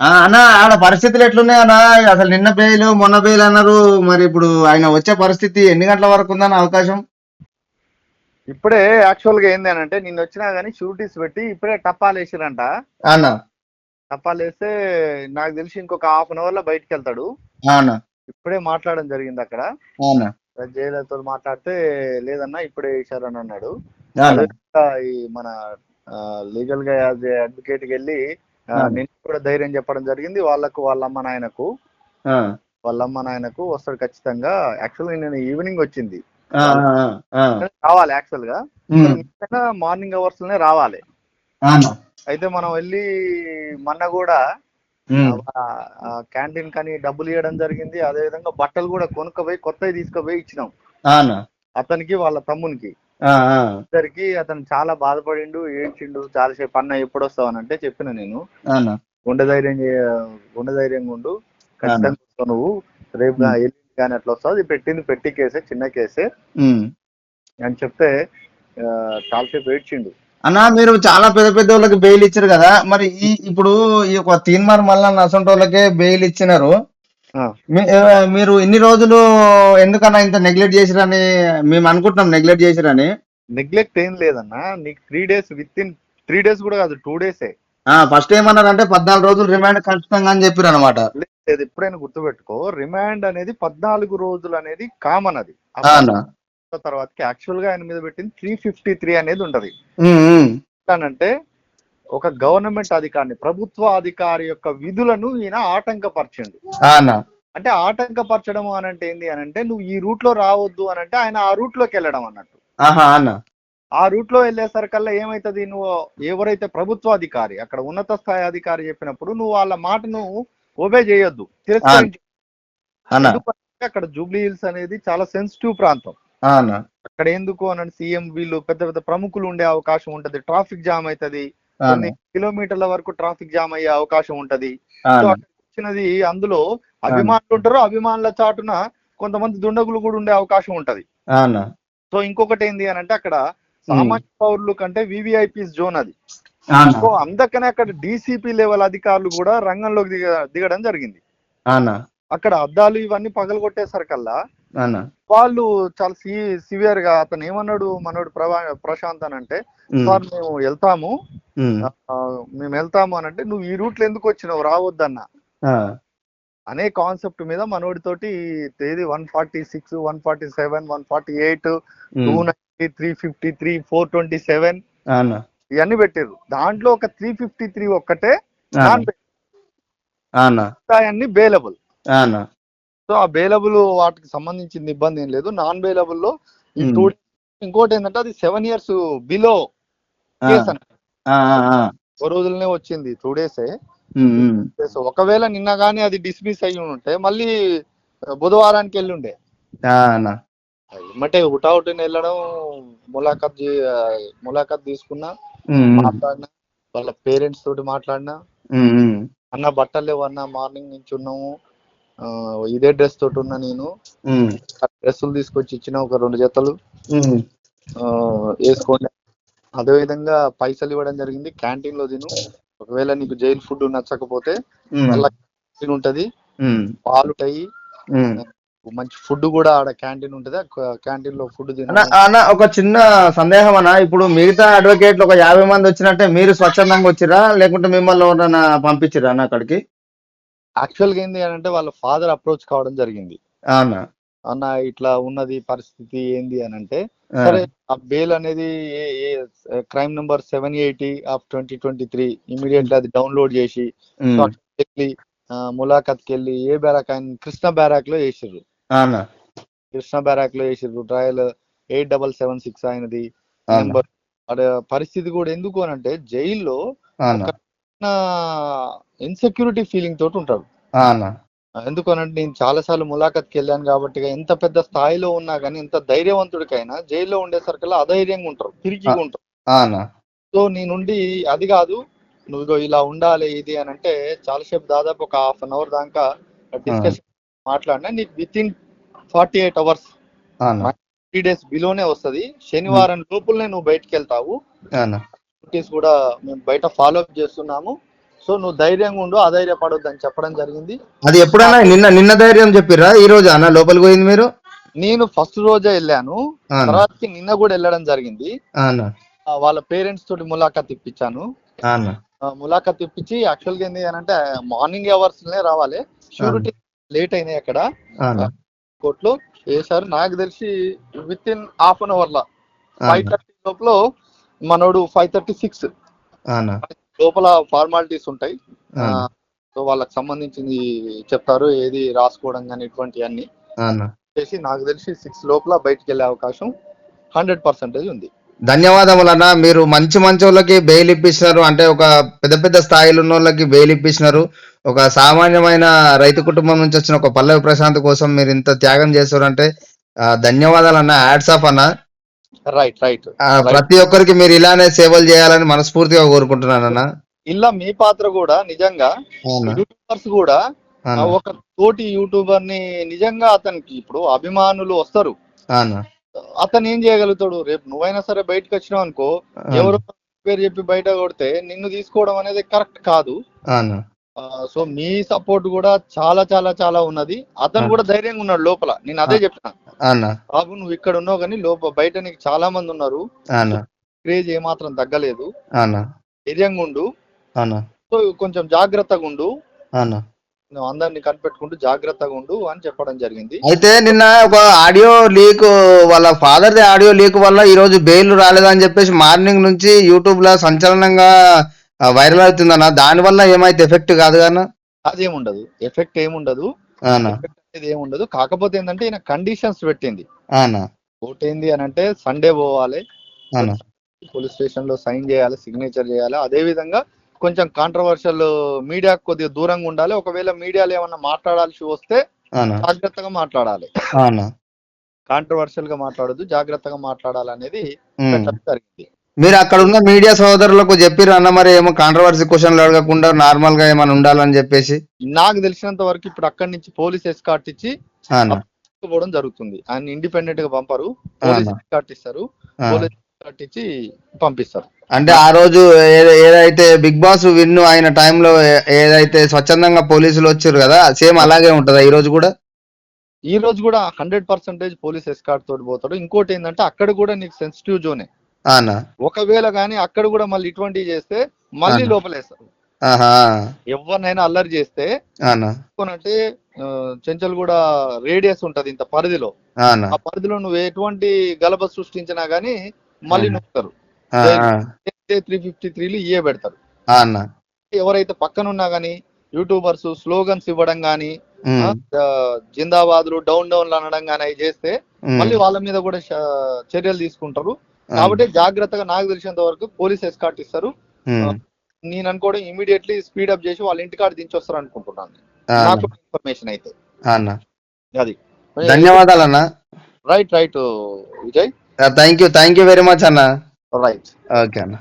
ఆ, అన్న ఆడ పరిస్థితులు ఎట్లున్నాయి అన్న? అసలు నిన్న బెయిల్ మొన్న బెయిల్ అన్నారు. మరి ఇప్పుడు ఆయన వచ్చే పరిస్థితి ఎన్ని గంటల వరకు ఉందన్న అవకాశం? ఇప్పుడే యాక్చువల్గా ఏంది అని అంటే నిన్న వచ్చినా గానీ షూటీస్ పెట్టి ఇప్పుడే టప్పాలు వేసిరంట. అన్న టప్పాలు వేస్తే నాకు తెలిసి ఇంకొక హాఫ్ అన్ అవర్లో బయటికి వెళ్తాడు. ఇప్పుడే మాట్లాడడం జరిగింది అక్కడ. జైలర్తో మాట్లాడితే లేదన్నా ఇప్పుడే వేసారని అన్నాడు. అన్న ఇంకా ఈ మన లీగల్గా యాజ్ అడ్వకేట్కి వెళ్ళి. నేను కూడా ధైర్యం చెప్పడం జరిగింది. వాళ్ళకు వాళ్ళ అమ్మ నాయనకు ఆ, వాళ్ళ అమ్మ నాయనకు వస్తాడు ఖచ్చితంగా. యాక్చువల్గా నేను ఈవినింగ్ వచ్చింది. రావాలి యాక్చువల్గా. మార్నింగ్ అవర్స్లోనే రావాలి. అయితే మనం వెళ్ళి మొన్న కూడా క్యాంటీన్ కానీ డబ్బులు ఇవ్వడం జరిగింది. అదే విధంగా బట్టలు కూడా కొనుక్కపోయి కొత్తవి తీసుకుపోయి ఇచ్చినాం. అతనికి వాళ్ళ తమ్మునికి. ఇద్దరికి అతను చాలా బాధపడిండు ఏడ్చిండు చాలాసేపు అన్న ఎప్పుడు వస్తావు అని అంటే చెప్పిన నేను. గుండె ధైర్యం గుండె ధైర్యంగా ఉండు. ఖచ్చితంగా వస్తావు నువ్వు. రేపు ఎల్లుండి కానీ అట్లా వస్తావు. అది పెట్టింది పెట్టి కేసే చిన్న కేసే. అని చెప్తే ఆ, చాలాసేపు ఏడ్చిండు. అన్న మీరు చాలా పెద్ద పెద్ద వాళ్ళకి బెయిల్ ఇచ్చారు కదా. మరి ఈ ఇప్పుడు ఈ ఒక తీన్మార్ మళ్ళా నసంటి వాళ్ళకే బెయిల్ ఇచ్చినారు. మీరు ఇన్ని రోజులు ఎందుకన్నా ఇంత నెగ్లెక్ట్ చేసిరని మేము అనుకుంటున్నాం నెగ్లెక్ట్ చేసిరని. నెగ్లెక్ట్ ఏం లేదన్నా నీకు three days within three days కూడా కాదు టూ డేసే ఫస్ట్ ఏమన్నారంటే పద్నాలుగు రోజులు రిమాండ్ ఖచ్చితంగా అని చెప్పారు అనమాట లేదు ఎప్పుడైనా గుర్తుపెట్టుకో రిమాండ్ అనేది పద్నాలుగు రోజులు అనేది కామన్ అది. అన్న. తర్వాతకి యాక్చువల్గా ఆయన మీద పెట్టింది త్రీ ఫిఫ్టీ త్రీ అనేది ఉంటది. అంటే ఒక గవర్నమెంట్ అధికారిని ప్రభుత్వ అధికారి యొక్క విధులను ఈయన ఆటంకపరచండు. అంటే ఆటంకపరచడం అని అంటే ఏంది అని అంటే నువ్వు ఈ రూట్లో రావద్దు అని అంటే ఆయన ఆ రూట్లోకి వెళ్ళడం అన్నట్టు. ఆ రూట్లో వెళ్ళేసరికల్లా ఏమైతుంది నువ్వు? ఎవరైతే ప్రభుత్వ అధికారి అక్కడ ఉన్నత స్థాయి అధికారి చెప్పినప్పుడు నువ్వు వాళ్ళ మాటను ఒబే చేయొద్దు. అక్కడ జూబ్లీ హిల్స్ అనేది చాలా సెన్సిటివ్ ప్రాంతం. అక్కడ ఎందుకు అని సీఎం వీళ్ళు పెద్ద పెద్ద ప్రముఖులు ఉండే అవకాశం ఉంటది ట్రాఫిక్ జామ్ అవుతది కొన్ని కిలోమీటర్ల వరకు ట్రాఫిక్ జామ్ అయ్యే అవకాశం ఉంటది. సో వచ్చినది అందులో అభిమానులు ఉంటారు. అభిమానుల చాటున కొంతమంది దుండగులు కూడా ఉండే అవకాశం ఉంటది. సో ఇంకొకటి ఏంది అని అంటే అక్కడ సామాన్య పౌరులు కంటే వివిఐపి జోన్ అది. సో అందుకనే అక్కడ డీసీపీ లెవెల్ అధికారులు కూడా రంగంలోకి దిగ దిగడం జరిగింది. అక్కడ అద్దాలు ఇవన్నీ పగలగొట్టేసరికల్లా ఆ అన్న. వాళ్ళు చాలా సి సివియర్గా అతను ఏమన్నాడు మనోడు ప్రభా ప్రశాంత్ అని అంటే సార్ మేము వెళ్తాము. మేము వెళ్తాము అని అంటే నువ్వు ఈ రూట్లో ఎందుకు వచ్చినావు? రావద్దన్న. అనే కాన్సెప్ట్ మీద మనోడితోటి తేదీ one forty six one forty seven one forty eight two ninety three fifty three four twenty seven ఇవన్నీ పెట్టారు దాంట్లో ఒక త్రీ ఫిఫ్టీ త్రీ ఒక్కటే అన్న బేలబుల్. సో ఆ బేలబుల్ వాటికి సంబంధించిన ఇబ్బంది ఏం లేదు. నాన్ బేలబుల్లో ఇంకోటి ఏంటంటే అది సెవెన్ ఇయర్స్ బిలో కేసు ఓ రోజులనే వచ్చింది టూ డేసే ఒకవేళ నిన్న కానీ అది డిస్మిస్ అయ్యి ఉంటే మళ్ళీ బుధవారానికి వెళ్ళి ఉండే ఎమ్మటే హుటాహుటిని వెళ్ళడం ములాఖత్ ములాఖత్ తీసుకున్నా. మాట్లాడినా వాళ్ళ పేరెంట్స్ తోటి మాట్లాడినా. అన్న బట్టలు లేవు అన్న మార్నింగ్ నుంచి ఉన్నాము. ఇదే డ్రెస్ తోటి ఉన్నా నేను. డ్రెస్సులు తీసుకొచ్చి ఇచ్చిన ఒక రెండు జతలు. వేసుకోండి. అదే విధంగా పైసలు ఇవ్వడం జరిగింది. క్యాంటీన్లో తిను. ఒకవేళ నీకు జైలు ఫుడ్ నచ్చకపోతే మళ్ళా క్యాంటీన్ ఉంటది. ఉమ్, పాలు ఉంటాయి. ఉమ్. మంచి ఫుడ్ కూడా ఆడ క్యాంటీన్ ఉంటది. క్యాంటీన్లో ఫుడ్ అన్న తిన. అన్న ఒక చిన్న సందేహం అన్న. ఇప్పుడు మిగతా అడ్వకేట్లు ఒక యాభై మంది వచ్చినట్టే మీరు స్వచ్ఛందంగా వచ్చిరా లేకుంటే మిమ్మల్ని ఎవరైనా పంపించిరా అన్న అక్కడికి? యాక్చువల్గా ఏంది అని అంటే వాళ్ళ ఫాదర్ అప్రోచ్ కావడం జరిగింది. అన్న అన్న ఇట్లా ఉన్నది పరిస్థితి ఏంది అని అంటే సరే ఆ బెయిల్ అనేది crime number seven eighty of twenty twenty three immediately అది డౌన్లోడ్ చేసి ములాఖత్కి వెళ్ళి ఏ బ్యారాక్ ఆయన కృష్ణ బ్యారాక్లో వేసిర్రు. కృష్ణ బ్యారాక్లో వేసిర్రు. Trial eight double seven six అయినది. ఆ అన్న నెంబర్ పరిస్థితి కూడా ఎందుకు అని అంటే జైల్లో ఇన్సెక్యూరిటీ ఫీలింగ్ తోటి అన్న ఎందుకు అని అంటే నేను చాలా సార్లు ములాఖత్కి వెళ్ళాను కాబట్టి ఎంత పెద్ద స్థాయిలో ఉన్నా కానీ ఎంత ధైర్యవంతుడికైనా జైల్లో ఉండేసరికల్లా అధైర్యంగా ఉంటారు తిరిగి ఉంటారు. సో నీ నుండి అది కాదు నువ్వు ఇలా ఉండాలి ఇది అని అంటే చాలాసేపు దాదాపు ఒక హాఫ్ అన్ అవర్ దాకా డిస్కషన్ మాట్లాడినా నీకు within forty eight hours three days బిలోనే వస్తది. శనివారం లోపులనే నువ్వు బయటికి వెళ్తావు. నోటీస్ కూడా మేము బయట ఫాలో అప్ చేస్తున్నాము. సో నువ్వు ధైర్యంగా ఉండు అధైర్యపడొద్దు అని చెప్పడం జరిగింది. అది ఎప్పుడైనా నిన్న నిన్న ధైర్యం చెప్పిర్రా? ఈ రోజు అన్న? లోపలికి పోయింది మీరు? నేను ఫస్ట్ రోజే వెళ్ళాను. తర్వాత నిన్న కూడా వెళ్ళడం జరిగింది. వాళ్ళ పేరెంట్స్ తోటి ములాఖాత్ ఇప్పించాను. ములాఖాత్ ఇప్పించి యాక్చువల్గా ఏంది అని అంటే మార్నింగ్ అవర్స్లోనే రావాలి. షూరిటీ లేట్ అయినాయి అక్కడ. కోర్టులో. వేశారు నాకు తెలిసి within half an hour లా ఫైవ్. థర్టీ లోపల మనోడు ఫైవ్ థర్టీ సిక్స్ లోపల ఫార్మాలిటీస్ ఉంటాయి. సో వాళ్ళకి సంబంధించింది చెప్తారు ఏది రాసుకోవడం కానీ ఇటువంటివన్నీ ఆ అన్న చేసి నాకు తెలిసి సిక్స్ లోపల బయటికి వెళ్ళే అవకాశం హండ్రెడ్ పర్సెంటేజ్ ఉంది. ధన్యవాదములు అన్న మీరు మంచి మంచి వాళ్ళకి బెయిల్ ఇప్పించినారు. అంటే ఒక పెద్ద పెద్ద స్థాయిలో ఉన్న వాళ్ళకి బెయిల్ ఇప్పించినారు. ఒక సామాన్యమైన రైతు కుటుంబం నుంచి వచ్చిన ఒక పల్లవి ప్రశాంత్ కోసం మీరు ఇంత త్యాగం చేస్తారంటే ధన్యవాదాలు అన్న యాడ్స్ ఆఫ్ అన్న. రైట్ రైట్ ప్రతి ఒక్కరికి మీరు ఇలానే సేవలు చేయాలని మనస్ఫూర్తిగా కోరుకుంటున్నాను అన్న ఇలా మీ పాత్ర కూడా నిజంగా యూట్యూబర్స్ కూడా ఒక తోటి యూట్యూబర్ని నిజంగా అతనికి ఇప్పుడు అభిమానులు వస్తారు. అతను ఏం చేయగలుగుతాడు? రేపు నువ్వైనా సరే బయటకు వచ్చినావు అనుకో ఎవరో పేరు చెప్పి బయట కొడితే నిన్ను తీసుకోవడం అనేది కరెక్ట్ కాదు. సో మీ సపోర్ట్ కూడా చాలా చాలా చాలా ఉన్నది. అతను. కూడా ధైర్యంగా ఉన్నాడు లోపల. నేను అదే చెప్పిన అవునా బాబు నువ్వు ఇక్కడ ఉన్నావు కానీ లోపల బయట నీకు చాలా మంది ఉన్నారు. క్రేజ్ ఏమాత్రం తగ్గలేదు. ధైర్యంగా ఉండు. సో కొంచెం జాగ్రత్తగా ఉండు. నువ్వు అందరిని కనిపెట్టుకుంటూ జాగ్రత్తగా ఉండు అని చెప్పడం జరిగింది. అయితే నిన్న ఒక ఆడియో లీక్ వాళ్ళ ఫాదర్ ది ఆడియో లీక్ వల్ల ఈ రోజు బెయిల్ రాలేదని చెప్పేసి మార్నింగ్ నుంచి యూట్యూబ్లో సంచలనంగా వైరల్ అవుతుందన్న దాని వల్ల ఏమైతే ఎఫెక్ట్ కాదు అదేముండదు. ఎఫెక్ట్ ఏముండదు. ఎఫెక్ట్ అనేది ఏముండదు. కాకపోతే ఏంటంటే ఈయన కండిషన్స్ పెట్టింది. ఒకటేంది అని అంటే సండే పోవాలి. పోలీస్ స్టేషన్లో సైన్ చేయాలి సిగ్నేచర్ చేయాలి. అదే విధంగా కొంచెం కాంట్రవర్షియల్ మీడియా కొద్దిగా దూరంగా ఉండాలి. ఒకవేళ మీడియాలో ఏమన్నా మాట్లాడాల్సి వస్తే జాగ్రత్తగా మాట్లాడాలి. కాంట్రవర్షియల్గా మాట్లాడదు జాగ్రత్తగా మాట్లాడాలి అనేది ఉమ్. పెట్టడం జరిగింది. మీరు అక్కడ ఉన్న మీడియా సోదరులకు చెప్పిర్రు అన్న మరి ఏమో కాంట్రవర్సీ క్వశ్చన్లు అడగకుండా నార్మల్గా ఏమైనా ఉండాలని చెప్పేసి. నాకు తెలిసినంత వరకు ఇప్పుడు అక్కడి నుంచి పోలీస్ ఎస్కార్ట్ ఇచ్చి పోవడం జరుగుతుంది. ఆయన ఇండిపెండెంట్గా పంపరు. పోలీస్. ఎస్కార్ట్ ఇస్తారు. ఆ. పోలీస్ ఎస్కార్ట్ ఇచ్చి పంపిస్తారు. అంటే ఆ రోజు ఏదైతే బిగ్ బాస్ విన్ అయిన టైంలో ఏదైతే స్వచ్ఛందంగా పోలీసులు వచ్చారు కదా సేమ్ అలాగే ఉంటదా ఈ రోజు కూడా? ఈ రోజు కూడా హండ్రెడ్ పర్సెంటేజ్ పోలీస్ ఎస్కార్ట్ తోటి పోతాడు. ఇంకోటి ఏంటంటే అక్కడ కూడా నీకు సెన్సిటివ్ జోనే ఒకవేళ కానీ అక్కడ కూడా మళ్ళీ ఇటువంటివి చేస్తే మళ్ళీ. లోపలేస్తారు. ఎవరినైనా అల్లరి చేస్తే అంటే చెంచల్ కూడా రేడియస్ ఉంటది ఇంత పరిధిలో. ఆ పరిధిలో నువ్వు ఎటువంటి గలబ సృష్టించినా గానీ మళ్ళీ. నొక్కుతారు. త్రీ ఫిఫ్టీ త్రీలు ఇయే పెడతారు. ఎవరైతే పక్కన ఉన్నా గానీ యూట్యూబర్స్ స్లోగన్స్ ఇవ్వడం గానీ జిందాబాద్లు డౌన్ డౌన్ అనడం గానీ అవి చేస్తే మళ్ళీ వాళ్ళ మీద కూడా చర్యలు తీసుకుంటారు. కాబట్టి జాగ్రత్తగా నాకు తెలిసినంత వరకు పోలీస్ ఎస్కాట్ ఇస్తారు. నేను అనుకోవడం ఇమీడియట్లీ స్పీడ్ అప్ చేసి వాళ్ళ ఇంటికాడ దించొస్తారు అనుకుంటున్నాను. నాకు ఇన్ఫర్మేషన్ అయితే. అది. ధన్యవాదాలు అన్న. Right right Vijay. Thank you thank you very much అన్న. రైట్ ఓకే అన్న.